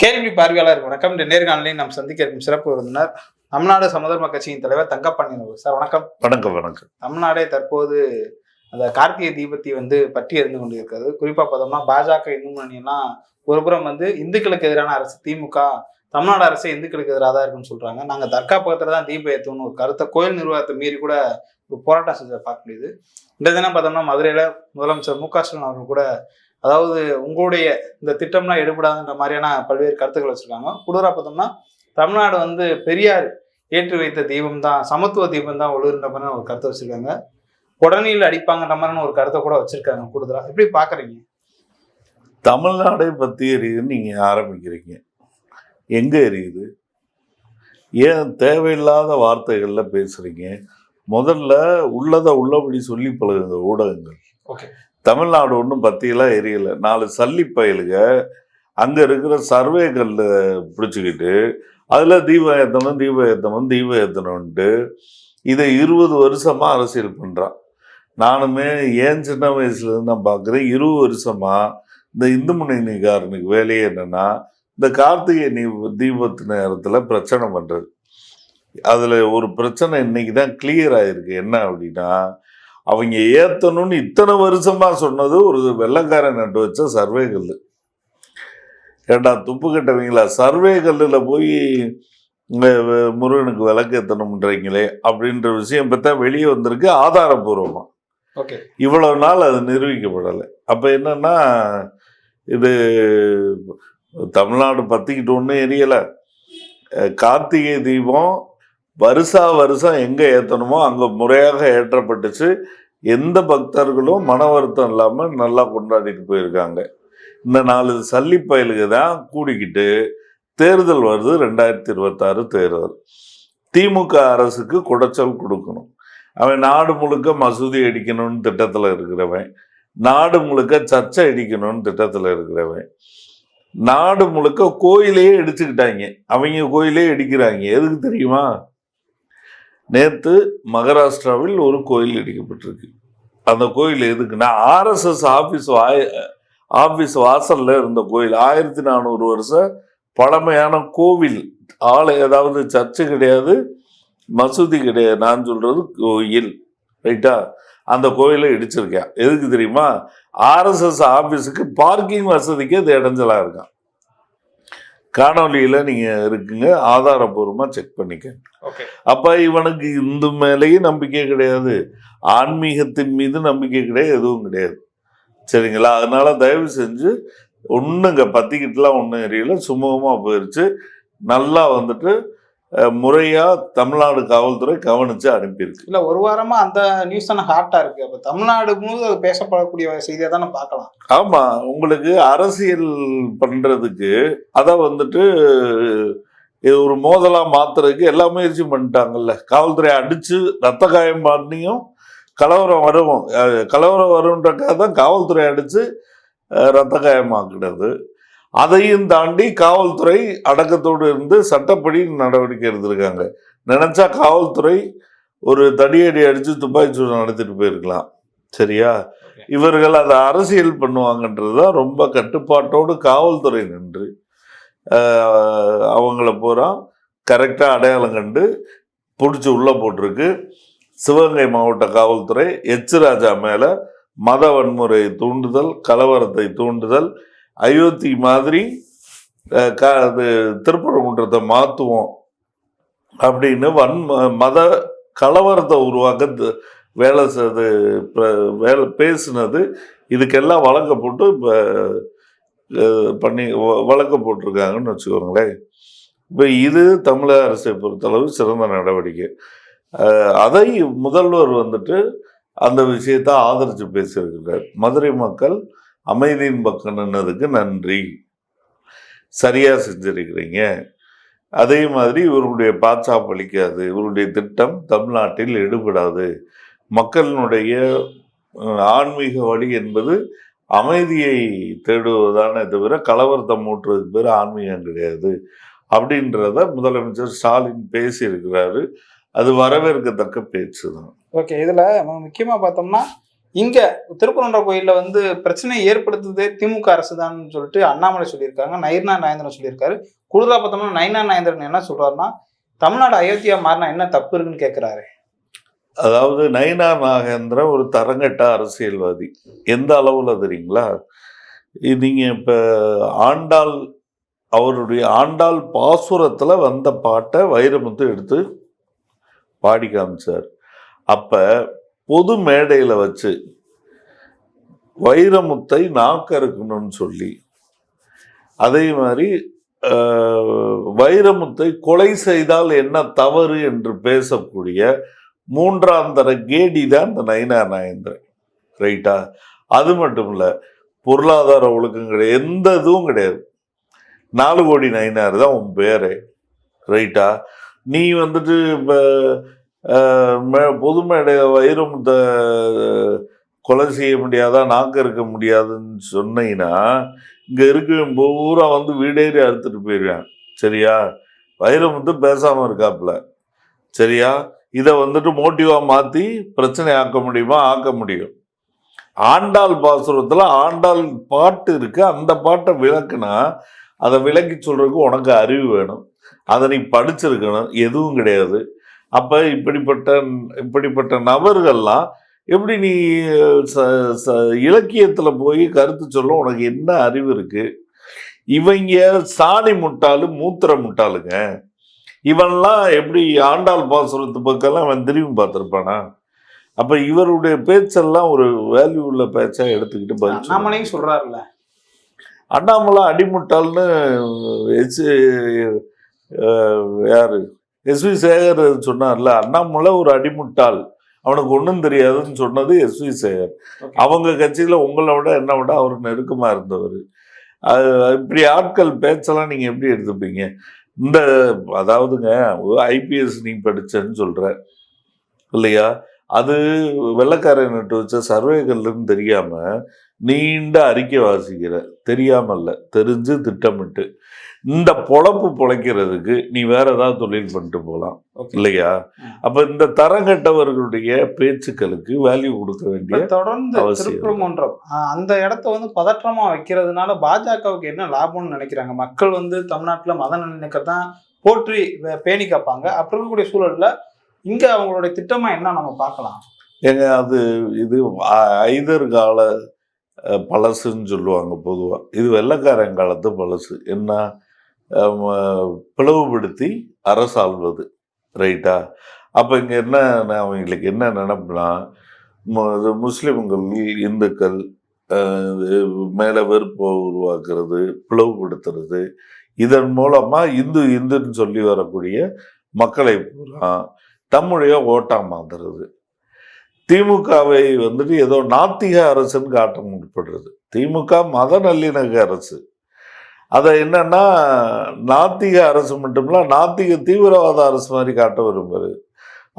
கேள்வி பார்வையாளர் வணக்கம். இந்த நேர்காணலில் நாம் சந்திக்க இருக்கும் சிறப்பு விருந்தினர் தமிழ்நாடு சமதர்ம கட்சியின் தலைவர் அவர்கள் சார் வணக்கம். வணக்கம் வணக்கம். தமிழ்நாடே தற்போது அந்த கார்த்திகை தீபத்தை வந்து பற்றி எறிந்து கொண்டிருக்கிறது. குறிப்பா பார்த்தோம்னா பாஜக இந்து முன்னணியெல்லாம் ஒரு புறம் வந்து இந்துக்களுக்கு எதிரான அரசு திமுக தமிழ்நாடு அரசு இந்துக்களுக்கு எதிராக தான் இருக்குன்னு சொல்றாங்க. நாங்க தர்கா பக்கத்துல தான் தீபம் ஏற்றணும்னு ஒரு கருத்தை கோயில் நிர்வாகத்தை மீறி கூட ஒரு போராட்டம் செஞ்சதை பார்க்க முடியுது. இந்த தினம் பார்த்தோம்னா மதுரையில முதலமைச்சர் மு க ஸ்டாலின் அவர்கள் கூட அதாவது உங்களுடைய இந்த திட்டம்லாம் எடுபடாதுன்ற மாதிரியான பல்வேறு கருத்துக்கள் வச்சிருக்காங்க. கூடுதலாக பார்த்தோம்னா தமிழ்நாடு வந்து பெரியார் ஏற்றி வைத்த தீபம் தான் சமத்துவ தீபம் தான் ஒழுகுன்ற மாதிரி ஒரு கருத்தை வச்சிருக்காங்க. உடனடியில் அடிப்பாங்கன்ற மாதிரியான ஒரு கருத்தை கூட வச்சிருக்காங்க கூடுதலா. எப்படி பாக்குறீங்க? தமிழ்நாடை பற்றி எரியுதுன்னு நீங்கள் ஆரம்பிக்கிறீங்க. எங்கே எரியுது? ஏன் தேவையில்லாத வார்த்தைகளில் பேசுகிறீங்க முதல்ல உள்ளதை உள்ளபடி சொல்லி பழகுங்க ஊடகங்கள். ஓகே. தமிழ்நாடு ஒன்றும் பற்றியெல்லாம் எரியலை. நாலு சல்லி பயலுக அங்கே இருக்கிற சர்வே பிடிச்சிக்கிட்டு அதில் தீபம் ஏற்றணும் தீபம் ஏற்றணும் தீபம் ஏற்றணும்ன்ட்டு இதை இருபது வருஷமாக அரசியல் பண்ணுறான் நானுமே ஏன் சின்ன வயசுலேருந்து நான் பார்க்குறேன் இருபது வருஷமாக இந்த இந்து முன்னணிக்காரனுக்கு வேலையே என்னன்னா இந்த கார்த்திகை நீ தீபத்து நேரத்தில் பிரச்சனை பண்ணுறது அதில் ஒரு பிரச்சனை இன்னைக்கு தான் கிளியர் ஆகிருக்கு என்ன அப்படின்னா அவங்க ஏற்றணும்னு இத்தனை வருஷமா சொன்னது ஒரு வெள்ளக்காரன் நட்டு வச்ச சர்வே கல் ஏண்டா துப்பு கட்டவங்களா சர்வே கல்லில் போய் முருகனுக்கு விளக்கு ஏற்றணும்ன்றீங்களே அப்படின்ற விஷயம் பார்த்தா வெளியே வந்திருக்கு ஆதாரபூர்வமாக ஓகே. இவ்வளவு நாள் அது நிரூபிக்கப்படலை. அப்போ என்னன்னா இது தமிழ்நாடு பற்றிக்கிட்டு ஒன்றும் எரியலை கார்த்திகை தீபம் வருஷா வருஷம் எங்கே ஏற்றணுமோ அங்கே முறையாக ஏற்றப்பட்டுச்சு. எந்த பக்தர்களும் மன வருத்தம் இல்லாமல் நல்லா கொண்டாடிட்டு போயிருக்காங்க. இந்த நாலு சல்லி பயலுக்கு தான் கூடிக்கிட்டு தேர்தல் வருது ரெண்டாயிரத்தி இருபத்தாறு தேர்தல். திமுக அரசுக்கு குடைச்சல் கொடுக்கணும். அவன் நாடு முழுக்க மசூதி அடிக்கணும்னு திட்டத்தில் இருக்கிறவன். நாடு முழுக்க சர்ச்சை அடிக்கணும்னு திட்டத்தில் இருக்கிறவன். நாடு முழுக்க கோயிலையே இடிச்சுக்கிட்டாங்க. அவங்க கோயிலே இடிக்கிறாங்க. எதுக்கு தெரியுமா? நேற்று மகாராஷ்டிராவில் ஒரு கோயில் இடிக்கப்பட்டிருக்கு. அந்த கோயில் எதுக்குன்னா ஆர்எஸ்எஸ் ஆஃபீஸ் வாய் ஆஃபீஸ் வாசல்ல இருந்த கோயில். ஆயிரத்தி நானூறு வருஷம் பழமையான கோவில். ஆள் ஏதாவது சர்ச்சு கிடையாது மசூதி கிடையாது நான் சொல்கிறது கோயில். ரைட்டா அந்த கோயிலை இடிச்சிருக்கேன் எதுக்கு தெரியுமா? ஆர்எஸ்எஸ் ஆஃபீஸுக்கு பார்க்கிங் வசதிக்கு அது இடைஞ்சலாக இருக்கான். காணொலியில் நீங்கள் இருக்குங்க ஆதாரபூர்வமாக செக் பண்ணிக்க அப்போ இவனுக்கு இந்து மேலேயும் நம்பிக்கை கிடையாது ஆன்மீகத்தின் மீது நம்பிக்கை கிடையாது எதுவும் கிடையாது. சரிங்களா? அதனால தயவு செஞ்சு ஒன்றுங்க பத்திக்கிட்டுலாம் ஒன்றும் எரியல சுமூகமாக போயிடுச்சு நல்லா வந்துட்டு அஹ், முறையா தமிழ்நாடு காவல்துறை கவனிச்சு அனுப்பியிருக்கு. இல்ல ஒரு வாரமா அந்த நியூஸ் தானே ஹாட்டா இருக்கு. அப்ப தமிழ்நாடு முழு அது பேசப்படக்கூடிய செய்தியை தானே பார்க்கலாம். ஆமா உங்களுக்கு அரசியல் பண்றதுக்கு அத வந்துட்டு இது ஒரு மோதலா மாத்துறதுக்கு எல்லா முயற்சியும் பண்ணிட்டாங்கல்ல. காவல்துறை அடிச்சு ரத்த காயம் பண்ணியும் கலவரம் வரும். அஹ் கலவரம் வரும்ன்றக்காக தான் காவல்துறை அடிச்சு அஹ் ரத்த காயமாக்குனது. அதையும் தாண்டி காவல்துறை அடக்கத்தோடு இருந்து சட்டப்படி நடவடிக்கை எடுத்திருக்காங்க. நினைச்சா காவல்துறை ஒரு தடியடி அடிச்சு துப்பாக்கி சூடு நடத்திட்டு போயிருக்கலாம். சரியா? இவர்கள் அதை அரசியல் பண்ணுவாங்கன்றது தான் ரொம்ப கட்டுப்பாட்டோடு காவல்துறை நின்று அவங்கள பூரா கரெக்டாக அடையாளம் கண்டு பிடிச்சி உள்ளே போட்டிருக்கு. சிவகங்கை மாவட்ட காவல்துறை எச் ராஜா மேலே மத வன்முறை தூண்டுதல் கலவரத்தை தூண்டுதல் அயோத்தி மாதிரி க அது திருப்பரங்குன்றத்தை மாற்றுவோம் அப்படின்னு வன் மத கலவரத்தை உருவாக்க வேலை செய்து வேலை பேசினது இதுக்கெல்லாம் வழக்க போட்டு இப்போ பண்ணி வ- போட்டிருக்காங்கன்னு வச்சுக்கோங்களேன். இப்போ இது தமிழக அரசை பொறுத்தளவு சிறந்த நடவடிக்கை. அதை முதல்வர் வந்துட்டு அந்த விஷயத்தை ஆதரித்து பேசியிருக்கிறார். மதுரை மக்கள் அமைதியின் பக்கம் நின்னதுக்கு நன்றி. சரியாக செஞ்சிருக்கிறீங்க. அதே மாதிரி இவருடைய பாச்சா பழிக்காது இவருடைய திட்டம் தமிழ்நாட்டில் எடுபடாது மக்களினுடைய ஆன்மீக வழி என்பது அமைதியை தேடுவதானே தவிர கலவரத்தை மூட்டுறதுக்கு பேர் ஆன்மீகம் கிடையாது. அப்படின்றத முதலமைச்சர் ஸ்டாலின் பேசியிருக்கிறாரு. அது வரவேற்கத்தக்க பேச்சு தான் ஓகே இதில் முக்கியமாக பார்த்தோம்னா இங்க திருப்பரன்ற கோயில்ல வந்து பிரச்சனையை ஏற்படுத்துதே திமுக அரசு தான் சொல்லிட்டு அண்ணாமலை சொல்லியிருக்காங்க நயினா நயந்திரன் சொல்லியிருக்காரு. குளிரா பார்த்தோம்னா நயனா நயந்திரன் என்ன சொல்றாருன்னா தமிழ்நாடு அயோத்தியா மாறினா என்ன தப்பு இருக்குன்னு கேட்கிறாரு அதாவது நயினா நாகேந்திரன் ஒரு தரங்கட்ட அரசியல்வாதி. எந்த அளவில் தெரியுங்களா? இது இப்போ ஆண்டாள் அவருடைய ஆண்டாள் பாசுரத்தில் வந்த பாட்டை வைரமுத்து எடுத்து பாடி காமிச்சார். அப்போ பொது மேடையில் வச்சு வைரமுத்தை நாக்கறுக்கணும்னு சொல்லி அதே மாதிரி வைரமுத்தை கொலை செய்தால் என்ன தவறு என்று பேசக்கூடிய மூன்றாம் தர கேடி தான் இந்த நயினா நாயந்திரன் ரைட்டா அது மட்டும் இல்லை பொருளாதார ஒழுக்கம் கிடையாது எந்த இதுவும் கிடையாது. நாலு கோடி நயினார் தான் உன் பேரே. ரைட்டா நீ வந்துட்டு இப்போ பொது மேடை வைரமுத்த கொலை செய்ய முடியாதா நாக்க இருக்க முடியாதுன்னு சொன்னீங்கன்னா இங்கே இருக்க பூரா வந்து வீடேறி அறுத்துட்டு போயிடுவேன் சரியா? வைரமுத்து பேசாமல் இருக்காப்புல. சரியா? இதை வந்துட்டு மோட்டிவாக மாற்றி பிரச்சனை ஆக்க முடியுமா? ஆக்க முடியும். ஆண்டாள் பாசுரத்தில் ஆண்டாள் பாட்டு இருக்கு. அந்த பாட்டை விளக்குனா அதை விளக்கி சொல்கிறதுக்கு உனக்கு அறிவு வேணும். அதை நீ படிச்சிருக்கணும். எதுவும் கிடையாது. அப்ப இப்படிப்பட்ட இப்படிப்பட்ட நபர்கள்லாம் எப்படி நீ இலக்கியத்துல போய் கருத்து சொல்ல உனக்கு என்ன அறிவு இருக்கு? இவங்க சாணி முட்டாளு மூத்திர முட்டாளுங்க. இவன்லாம் எப்படி ஆண்டாள் பாசுரத்து பக்கம்லாம் அவன் திரும்பி பார்த்துருப்பானா? அப்ப இவருடைய பேச்செல்லாம் ஒரு வேல்யூ உள்ள பேச்சா எடுத்துக்கிட்டு பதில். அண்ணாமலையும் சொல்றாருல்ல. அண்ணாமலை அடிமுட்டாள்னு எஸ் யாரு? எஸ் வி சேகர் சொன்னார்ல அண்ணாமலை ஒரு அடிமுட்டாள். அவனுக்கு ஒன்றும் தெரியாதுன்னு சொன்னது எஸ் வி சேகர். அவங்க கட்சியில உங்களை விட என்ன விட அவர் நெருக்கமா இருந்தவர். அது இப்படி ஆட்கள் பேச்செல்லாம் நீங்க எப்படி எடுத்துப்பீங்க? இந்த அதாவதுங்க ஐபிஎஸ் நீ படிச்சேன்னு சொல்ற இல்லையா? அது வெள்ளக்காரன் நட்டு வச்ச சர்வேகள்னு தெரியாம நீண்ட அறிக்கை வாசிக்கிற தெரியாமல்ல தெரிஞ்சு திட்டமிட்டு இந்த பொழப்பு பொழைக்கிறதுக்கு நீ வேற ஏதாவது தொழில் பண்ணிட்டு போகலாம். இல்லையா. அப்ப இந்த தரங்கட்டவர்களுடைய பேச்சுக்களுக்கு வேல்யூ கொடுக்க வேண்டிய தொடர்ந்து திருப்பரங்குன்றம் அந்த இடத்த வந்து பதற்றமா வைக்கிறதுனால பாஜகவுக்கு என்ன லாபம்னு நினைக்கிறாங்க? மக்கள் வந்து தமிழ்நாட்டுல மத நல்லிணக்கத்தான் போற்றி பேணி காப்பாங்க. அப்படி இருக்கக்கூடிய சூழல்ல இங்க அவங்களுடைய திட்டமா என்ன நம்ம பார்க்கலாம்? ஏங்க அது இது ஐ- ஐதர் கால அஹ், பழசுன்னு சொல்லுவாங்க பொதுவாக இது வெள்ளக்காரன் காலத்து பழசு. என்ன பிளவுபடுத்தி அரசாள்வது ரைட்டா? அப்போ இங்கே என்ன அவங்களுக்கு என்ன நினப்புனா மு- இது இந்துக்கள் மேலே இது வெறுப்பை உருவாக்குறது பிளவுபடுத்துறது இதன் மூலமாக இந்து இந்துன்னு சொல்லி வரக்கூடிய மக்களை பூரா தம்முடைய ஓட்டா திமுகவை வந்துட்டு ஏதோ நாத்திக அரசுன்னு காட்ட முற்படுறது. திமுக மத நல்லிணக்க அரசு. அதை என்னன்னா நாத்திக அரசு மட்டுமில்ல நாத்திக தீவிரவாத அரசு மாதிரி காட்ட விரும்புறது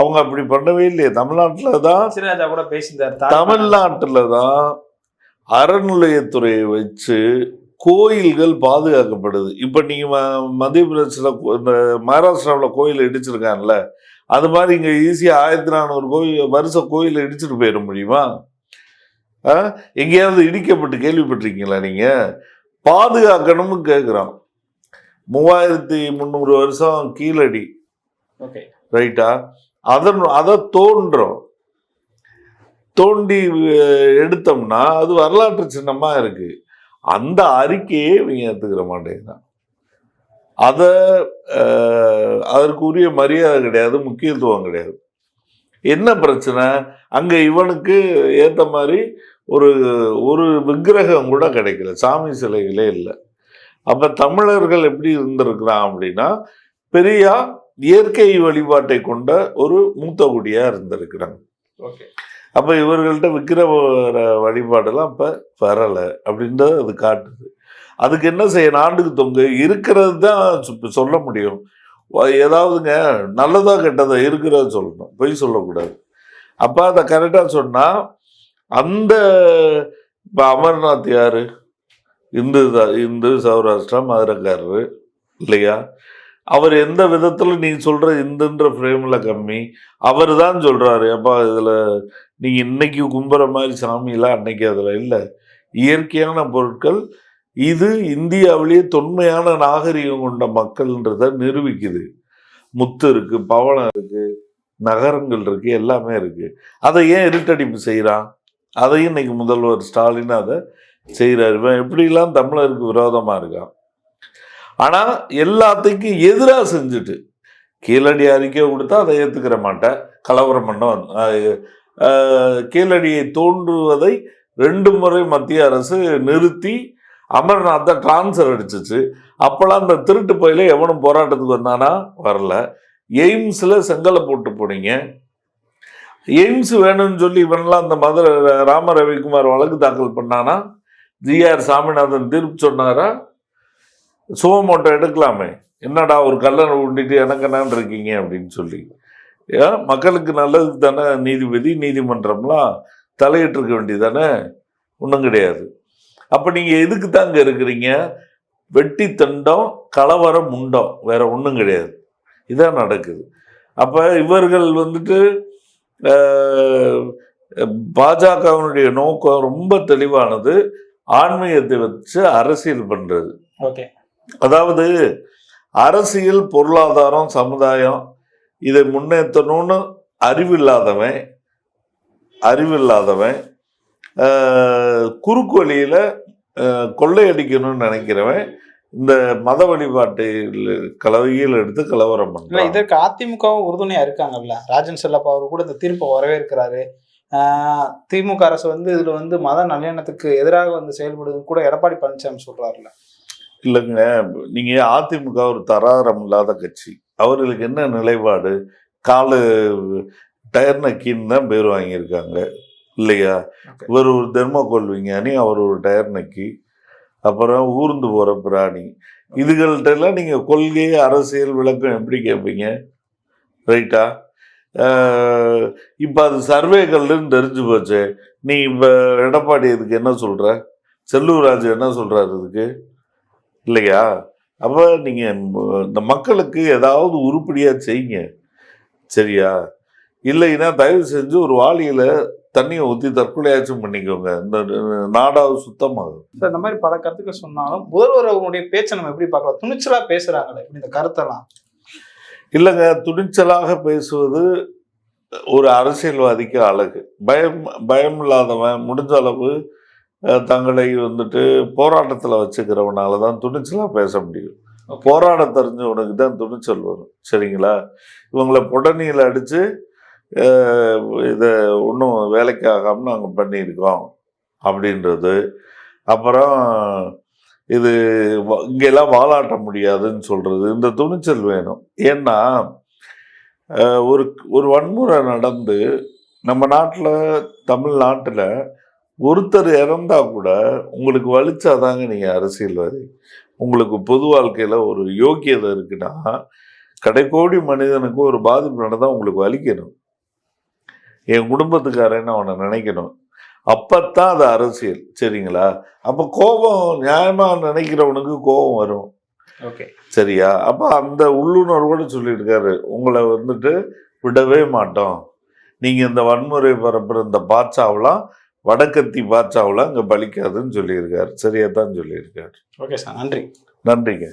அவங்க அப்படி பண்ணவே இல்லையே. தமிழ்நாட்டில் தான் கூட பேசியிருந்தார். தமிழ்நாட்டில் தான் அறநிலையத்துறையை வச்சு கோயில்கள் பாதுகாக்கப்படுது. இப்போ நீங்கள் மத்திய பிரதேசில் இந்த மகாராஷ்டிராவில் கோயில் இடிச்சிருக்காங்கல்ல அது மாதிரி இங்கே ஈஸியாக ஆயிரத்தி நானூறு கோயில் வருஷ கோயிலை இடிச்சிட்டு போயிட முடியுமா? ஆ? எங்கேயாவது இடிக்கப்பட்டு கேள்விப்பட்டிருக்கீங்களா நீங்கள் பாதுகாக்கணும்னு கேட்குறோம் மூவாயிரத்தி முந்நூறு வருஷம் கீழடி. ஓகே. ரைட்டா? அதன் அதை தோன்றோம். தோண்டி எடுத்தோம்னா அது வரலாற்று சின்னமா இருக்கு. அந்த அறிக்கையே இவங்க ஏத்துக்கிற மாட்டேங்கிறான். அதை அதற்குரிய மரியாதை கிடையாது முக்கியத்துவம் கிடையாது. என்ன பிரச்சனை? அங்க இவனுக்கு ஏத்த மாதிரி ஒரு ஒரு விக்கிரகம் கூட கிடைக்கல சாமி சிலைகளே இல்லை. அப்ப தமிழர்கள் எப்படி இருந்திருக்கிறான் அப்படின்னா பெரியா இயற்கை வழிபாட்டை கொண்ட ஒரு மூத்த குடியா இருந்திருக்கிறாங்க ஓகே. அப்ப இவர்கள்ட்ட விக்கிர வழிபாடெல்லாம் இப்ப வரல அப்படின்றத அது காட்டுது. அதுக்கு என்ன செய்யணும் ஆண்டுக்கு தொங்கு. இருக்கிறது தான் சொல்ல முடியும். ஏதாவதுங்க நல்லதா கெட்டதா இருக்கிறத சொல்லணும். பொய் சொல்லக்கூடாது. அப்போ அதை கரெக்டாக சொன்னால் அந்த இப்போ அமர்நாத் யார்? இந்து தான் இந்து சௌராஷ்டிரா மதுரக்காரர் இல்லையா? அவர் எந்த விதத்தில் நீ சொல்கிற இந்துன்ற ஃப்ரேமில் கம்மி. அவர் தான் சொல்கிறாரு அப்பா இதில் நீங்கள் இன்னைக்கு கும்புற மாதிரி சாமியெல்லாம் அன்னைக்கு அதில் இல்லை. இயற்கையான பொருட்கள் இது இந்தியாவிலேயே தொன்மையான நாகரிகம் கொண்ட மக்கள்ன்றத நிரூபிக்குது. முத்து இருக்கு பவளம் இருக்கு நகரங்கள் இருக்கு எல்லாமே இருக்கு. அதை ஏன் இருட்டடிப்பு செய்கிறான் அதையும் இன்னைக்கு முதல்வர் ஸ்டாலின் அதை செய்கிறார் இவன் எப்படிலாம் தமிழருக்கு விரோதமாக இருக்கான்? ஆனால் எல்லாத்துக்கும் எதிராக செஞ்சுட்டு கீழடி அறிக்கை கொடுத்தா அதை ஏற்றுக்கிற மாட்டேன் கலவரம் பண்ண கீழடியை தோன்றுவதை ரெண்டு முறை மத்திய அரசு நிறுத்தி அமர்நாத்தை டிரான்ஸ்ஃபர் அடிச்சிச்சு. அப்போல்லாம் அந்த திருட்டு பயில எவனும் போராட்டத்துக்கு வந்தானா? வரல. எய்ம்ஸில் செங்கலை போட்டு போனீங்க. எய்ம்ஸ் வேணும்னு சொல்லி இவன்லாம் அந்த மதுரை ராம ரவிக்குமார் வழக்கு தாக்கல் பண்ணானா? ஜிஆர் சாமிநாதன் தீர்ப்பு சொன்னாரா? சுகமோட்டை எடுக்கலாமே. என்னடா ஒரு கல்லணை உண்டிட்டு எனக்கு என்னன்னு இருக்கீங்க அப்படின்னு சொல்லி. ஏன் மக்களுக்கு நல்லது தானே? நீதிபதி நீதிமன்றம்லாம் தலையிட்டு இருக்க வேண்டியதானே ஒன்றும் கிடையாது. அப்போ நீங்கள் எதுக்கு தாங்க இருக்கிறீங்க? வெட்டி தண்டம் கலவரம் முண்டம். வேற ஒன்றும் கிடையாது. இதான் நடக்குது. அப்போ இவர்கள் வந்துட்டு பாஜகவினுடைய நோக்கம் ரொம்ப தெளிவானது. ஆன்மீகத்தை வச்சு அரசியல் பண்றது. ஓகே. அதாவது அரசியல் பொருளாதாரம் சமுதாயம் இதை முன்னேற்றணும்னு அறிவில்லாதவன் அறிவில்லாதவன் குறுக்கு வழியில் கொள்ளையடிக்கணும்னு நினைக்கிறவன் இந்த மத வழிபாட்டில் கலவையில் எடுத்து கலவரம் பண்றான். இதற்கு அதிமுகவும் உறுதுணையா இருக்காங்கல்ல? ராஜன் செல்லப்பா அவர் கூட இந்த தீர்ப்பை வரவேற்கிறாரு. திமுக அரசு வந்து இதுல வந்து மத நல்லெண்ணத்துக்கு எதிராக வந்து செயல்படுது கூட எடப்பாடி பழனிசாமி சொல்றாருல்ல. இல்லைங்க நீங்க அதிமுக ஒரு தராரம் இல்லாத கட்சி. அவர்களுக்கு என்ன நிலைப்பாடு? காலு டயர் நக்கின்னு தான் பேர் வாங்கியிருக்காங்க. இல்லையா. இவர் ஒரு தெர்மோகோல் விஞ்ஞானி அவர் ஒரு டயர் நக்கி அப்புறம் ஊர்ந்து போற பிராணி. இதுகள்கிட்ட எல்லாம் நீங்க கொள்கை அரசியல் விளக்கம் எப்படி கேட்பீங்க ரைட்டா? இப்போ அது சர்வேகள்னு தெரிஞ்சு போச்சு. நீ இப்போ எடப்பாடி இதுக்கு என்ன சொல்ற? செல்லூர் ராஜு என்ன சொல்றாரு இதுக்கு? இல்லையா? அப்போ நீங்கள் இந்த மக்களுக்கு ஏதாவது உருப்படியாக செய்யுங்க. சரியா? இல்லைன்னா தயவு செஞ்சு ஒரு வாளியில் தண்ணியை ஊற்றி தற்கொலையாச்சும் பண்ணிக்கோங்க. இந்த நாடாவது சுத்தமாகும். இப்ப இந்த மாதிரி பல கருத்துக்கள் சொன்னாலும் முதல்வர் அவருடைய பேச்சை நம்ம எப்படி பார்க்கலாம்? துணிச்சலா பேசுறாங்களே இப்படி இந்த கருத்தெல்லாம். இல்லைங்க துணிச்சலாக பேசுவது ஒரு அரசியல்வாதிக்கு அழகு. பயம் பயம் இல்லாதவன் முடிஞ்ச அளவு தங்களை வந்துட்டு போராட்டத்தில் வச்சுக்கிறவனால தான் துணிச்சலாக பேச முடியும். போராட தெரிஞ்சவனுக்கு தான் துணிச்சல் வரும். சரிங்களா? இவங்களை புடனியில் அடித்து இதை ஒன்றும் வேலைக்கு ஆகாமல் நாங்கள் பண்ணியிருக்கோம் அப்படின்றது. அப்புறம் இது வ- இங்கெல்லாம் வாலாட்ட முடியாதுன்னு சொல்கிறது இந்த துணிச்சல் வேணும். ஏன்னா ஒரு ஒரு வன்முறை நடந்து நம்ம நாட்டில் தமிழ்நாட்டில் ஒருத்தர் இறந்தா கூட உங்களுக்கு வலிச்சாதாங்க நீங்கள் அரசியல்வாதி. உங்களுக்கு பொது வாழ்க்கையில் ஒரு யோக்கியதை இருக்குன்னா கடைக்கோடி மனிதனுக்கு ஒரு பாதிப்பு நடந்தால் உங்களுக்கு வலிக்கணும். என் குடும்பத்துக்காரன்னு அவனை நினைக்கணும். அப்பத்தான் அது அரசியல் சரிங்களா? அப்போ கோபம் நியாயமா நினைக்கிறவனுக்கு கோபம் வரும். ஓகே. சரியா? அப்போ அந்த உள்ளுணர்வோடு சொல்லியிருக்காரு. உங்களை வந்துட்டு விடவே மாட்டோம். நீங்க இந்த வன்முறை பரப்புற இந்த பாட்சாவெல்லாம் வடக்கத்தி பாட்சாவெல்லாம் இங்க பலிக்காதுன்னு சொல்லியிருக்காரு. சரியா தான் சொல்லியிருக்காரு. ஓகே சார் நன்றி. நன்றிங்க.